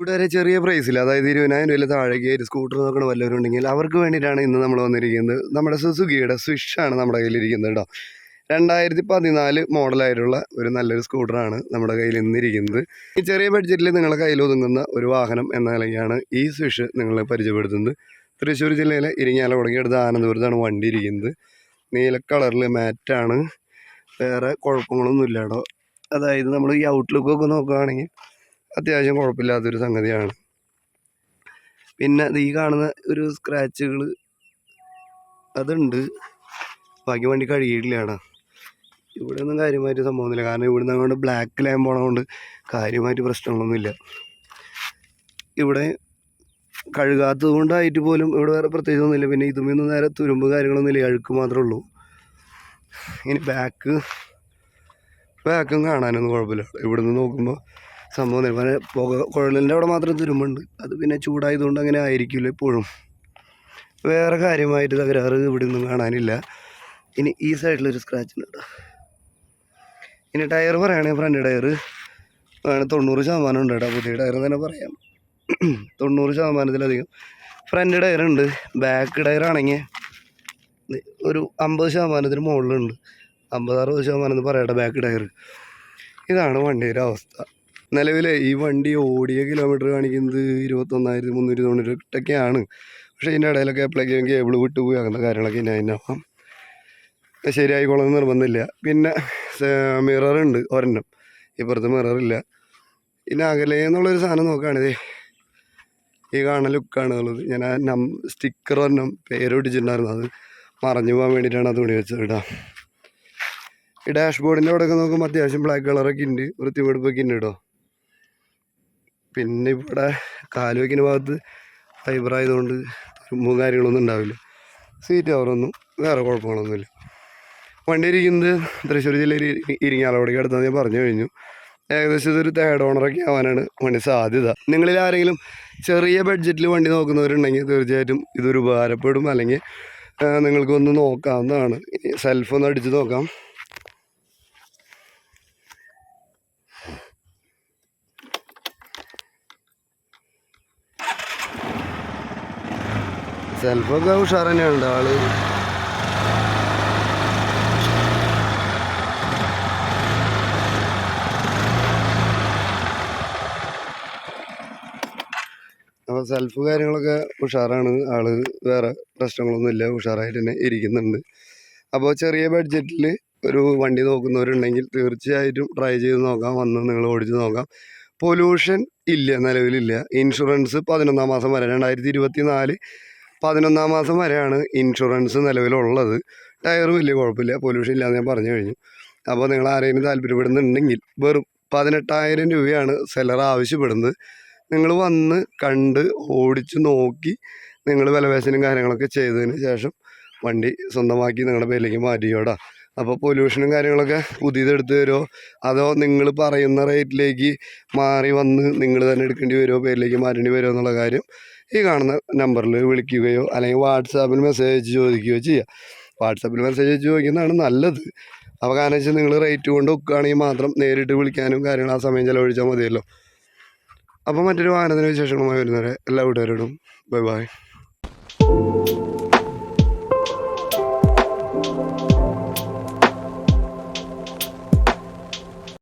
ഇവിടെ വരെ ചെറിയ പ്രൈസിൽ അതായത് ഇരുപതിനായിരം രൂപയിൽ താഴേക്ക് ഒരു സ്കൂട്ടർ നോക്കണ വല്ലവരുണ്ടെങ്കിൽ അവർക്ക് വേണ്ടിയിട്ടാണ് ഇന്ന് നമ്മൾ വന്നിരിക്കുന്നത്. നമ്മുടെ സുസുക്കിയുടെ സ്വിഷാണ് നമ്മുടെ കയ്യിലിരിക്കുന്നത് കേട്ടോ. രണ്ടായിരത്തി പതിനാല് മോഡലായിട്ടുള്ള ഒരു നല്ലൊരു സ്കൂട്ടറാണ് നമ്മുടെ കയ്യിൽ ഇന്നിരിക്കുന്നത് ഈ ചെറിയ ബഡ്ജറ്റിൽ നിങ്ങളുടെ കയ്യിൽ ഒതുങ്ങുന്ന ഒരു വാഹനം എന്ന നിലയ്ക്കാണ് ഈ സ്വിഷ് നിങ്ങളെ പരിചയപ്പെടുത്തുന്നത്. തൃശ്ശൂർ ജില്ലയിലെ ഇരിങ്ങാല തുടങ്ങിയെടുത്ത ആനന്ദപുരത്താണ് വണ്ടി ഇരിക്കുന്നത്. നീല കളറിൽ മാറ്റാണ് വേറെ കുഴപ്പങ്ങളൊന്നും ഇല്ല കേട്ടോ. അതായത് നമ്മൾ ഈ ഔട്ട്ലുക്കൊക്കെ നോക്കുകയാണെങ്കിൽ അത്യാവശ്യം കുഴപ്പമില്ലാത്തൊരു സംഗതിയാണ്. പിന്നെ ഈ കാണുന്ന ഒരു സ്ക്രാച്ചുകൾ അതുണ്ട്. ബാക്കി വണ്ടി കഴുകിയിട്ടില്ല കേട്ടോ ഇവിടെ ഒന്നും കാര്യമായിട്ട് സംഭവമൊന്നുമില്ല. കാരണം ഇവിടെ നിന്ന് അങ്ങോട്ട് ബ്ലാക്ക് ലാമ്പ് പോണതുകൊണ്ട് കാര്യമായിട്ട് പ്രശ്നങ്ങളൊന്നുമില്ല. ഇവിടെ കഴുകാത്തത് കൊണ്ടായിട്ട് പോലും ഇവിടെ വേറെ പ്രത്യേകിച്ച് ഒന്നുമില്ല. പിന്നെ ഇതുമൊന്നും നേരെ തുരുമ്പ് കാര്യങ്ങളൊന്നുമില്ല അഴുക്ക് മാത്രമേ ഉള്ളൂ. ഇനി ബാക്ക് ബാക്കും കാണാനൊന്നും കുഴപ്പമില്ല. ഇവിടുന്ന് നോക്കുമ്പോൾ സംഭവം പിന്നെ പുക കുഴലിന്റെ അവിടെ മാത്രം തുരുമ്പുണ്ട്. അത് പിന്നെ ചൂടായതുകൊണ്ട് അങ്ങനെ ആയിരിക്കില്ല ഇപ്പോഴും. വേറെ കാര്യമായിട്ട് തകരാറ് ഇവിടെ ഒന്നും കാണാനില്ല. ഇനി ഈ സൈഡിലൊരു സ്ക്രാച്ച് ഉണ്ട് ഇനി ടയർ പറയുകയാണെങ്കിൽ ഫ്രണ്ട് ടയർ തൊണ്ണൂറ് ശതമാനം ഉണ്ട് കേട്ടോ. പുതിയ ടയർ തന്നെ പറയാം. തൊണ്ണൂറ് ശതമാനത്തിലധികം. ഫ്രണ്ട് ടയർ ഉണ്ട്. ബാക്ക് ടയർ ആണെങ്കിൽ ഒരു അമ്പത് ശതമാനത്തിന് മുകളിലുണ്ട്. അമ്പത് അറുപത് ശതമാനം എന്ന് പറയട്ടെ ബാക്ക് ടയർ ഇതാണ് വണ്ടിയുടെ അവസ്ഥ. നിലവിൽ ഈ വണ്ടി ഓടിയ കിലോമീറ്റർ കാണിക്കുന്നത് ഇരുപത്തൊന്നായിരത്തി മുന്നൂറ്റി തൊണ്ണൂറ്റെട്ടൊക്കെയാണ്. പക്ഷേ ഇതിന്റെ ഇടയിലൊക്കെ എപ്പോഴേക്കും കേബിൾ വിട്ടുപോയി അങ്ങനത്തെ കാര്യങ്ങളൊക്കെ ഇനി അപ്പം ശരിയായിക്കോളെന്ന് നിർബന്ധമില്ല. പിന്നെ മിററുണ്ട് ഒരെണ്ണം. ഇപ്പുറത്ത് മിററില്ല പിന്നെ അകലെ എന്നുള്ളൊരു സാധനം നോക്കുകയാണിതേ ഈ കാണുന്ന ലുക്കാണ് ഉള്ളത്. ഞാൻ ആ നം സ്റ്റിക്കർ ഒരെണ്ണം പേര് ഒട്ടിച്ചിട്ടുണ്ടായിരുന്നു അത് മറഞ്ഞു പോകാൻ വേണ്ടിയിട്ടാണ് അത് തുണി വെച്ചത് കേട്ടോ. ഈ ഡാഷ്ബോർഡിന്റെ അവിടെയൊക്കെ നോക്കുമ്പോൾ അത്യാവശ്യം ബ്ലാക്ക് കളറൊക്കെ ഉണ്ട്. വൃത്തിവെടുപ്പൊക്കെ ഉണ്ട് കേട്ടോ. പിന്നെ ഇവിടെ കാൽ വയ്ക്കുന്ന ഭാഗത്ത് ഫൈബർ ആയതുകൊണ്ട് തുരുമ്പും കാര്യങ്ങളൊന്നും ഉണ്ടാവില്ല. സീറ്റ് കവറൊന്നും വേറെ കുഴപ്പങ്ങളൊന്നുമില്ല. വണ്ടി ഇരിക്കുന്നത് തൃശ്ശൂർ ജില്ലയിൽ ഇരി- ഇരിങ്ങാലക്കുടയ്ക്ക് അടുത്താന്ന് ഞാൻ പറഞ്ഞു കഴിഞ്ഞു. ഏകദേശം ഇതൊരു തേർഡ് ഓണറൊക്കെ ആവാനാണ് വണ്ടി സാധ്യത. നിങ്ങളിൽ ആരെങ്കിലും ചെറിയ ബഡ്ജറ്റിൽ വണ്ടി നോക്കുന്നവരുണ്ടെങ്കിൽ തീർച്ചയായിട്ടും ഇതൊരു ഉപകാരപ്പെടും. അല്ലെങ്കിൽ നിങ്ങൾക്കൊന്ന് നോക്കാവുന്നതാണ്. സെൽഫ് ഒന്ന് അടിച്ച് നോക്കാം. സെൽഫൊക്കെ ഉഷാർ തന്നെയാണ് ആൾ. അപ്പോൾ സെൽഫ് കാര്യങ്ങളൊക്കെ ഉഷാറാണ്. ആൾ വേറെ പ്രശ്നങ്ങളൊന്നുമില്ല ഉഷാറായിട്ട് തന്നെ ഇരിക്കുന്നുണ്ട്. അപ്പോൾ ചെറിയ ബഡ്ജറ്റിൽ ഒരു വണ്ടി നോക്കുന്നവരുണ്ടെങ്കിൽ തീർച്ചയായിട്ടും ട്രൈ ചെയ്ത് നോക്കാം. വന്ന് നിങ്ങൾ ഓടിച്ച് നോക്കാം. പൊല്യൂഷൻ ഇല്ല നിലവിലില്ല. ഇൻഷുറൻസ് പതിനൊന്നാം മാസം വരെ രണ്ടായിരത്തി ഇരുപത്തി നാല് പതിനൊന്നാം മാസം വരെയാണ് ഇൻഷുറൻസ് നിലവിലുള്ളത്. ടയർ വലിയ കുഴപ്പമില്ല പൊല്യൂഷൻ ഇല്ലാന്ന് ഞാൻ പറഞ്ഞു കഴിഞ്ഞു. അപ്പോൾ നിങ്ങൾ ആരെങ്കിലും താല്പര്യപ്പെടുന്നുണ്ടെങ്കിൽ വെറും പതിനെട്ടായിരം രൂപയാണ് സെലർ ആവശ്യപ്പെടുന്നത്. നിങ്ങൾ വന്ന് കണ്ട് ഓടിച്ച് നോക്കി നിങ്ങൾ വിലപേശനും കാര്യങ്ങളൊക്കെ ചെയ്തതിന് ശേഷം വണ്ടി സ്വന്തമാക്കി നിങ്ങളുടെ പേരിലേക്ക് മാറ്റിയോടാ. അപ്പോൾ പൊല്യൂഷനും കാര്യങ്ങളൊക്കെ പുതിയതെടുത്ത് തരുമോ? അതോ നിങ്ങൾ പറയുന്ന റേറ്റിലേക്ക് മാറി വന്ന് നിങ്ങൾ തന്നെ എടുക്കേണ്ടി വരുമോ? പേരിലേക്ക് മാറ്റേണ്ടി വരുമോ എന്നുള്ള കാര്യം ഈ കാണുന്ന നമ്പറിൽ വിളിക്കുകയോ അല്ലെങ്കിൽ വാട്സാപ്പിൽ മെസ്സേജ് അയച്ച് ചോദിക്കുകയോ ചെയ്യാം. വാട്സാപ്പിൽ മെസ്സേജ് അയച്ച് ചോദിക്കുന്നതാണ് നല്ലത്. അപ്പോൾ കാരണം വെച്ചാൽ നിങ്ങൾ റേറ്റ് കൊണ്ട് വെക്കുകയാണെങ്കിൽ മാത്രം നേരിട്ട് വിളിക്കാനും കാര്യങ്ങൾ ആ സമയം ചിലവഴിച്ചാൽ മതിയല്ലോ. അപ്പോൾ മറ്റൊരു വാഹനത്തിന് വിശേഷങ്ങളുമായി വരുന്നവരെ എല്ലാ കൂട്ടുകാരോടും ബൈ ബൈ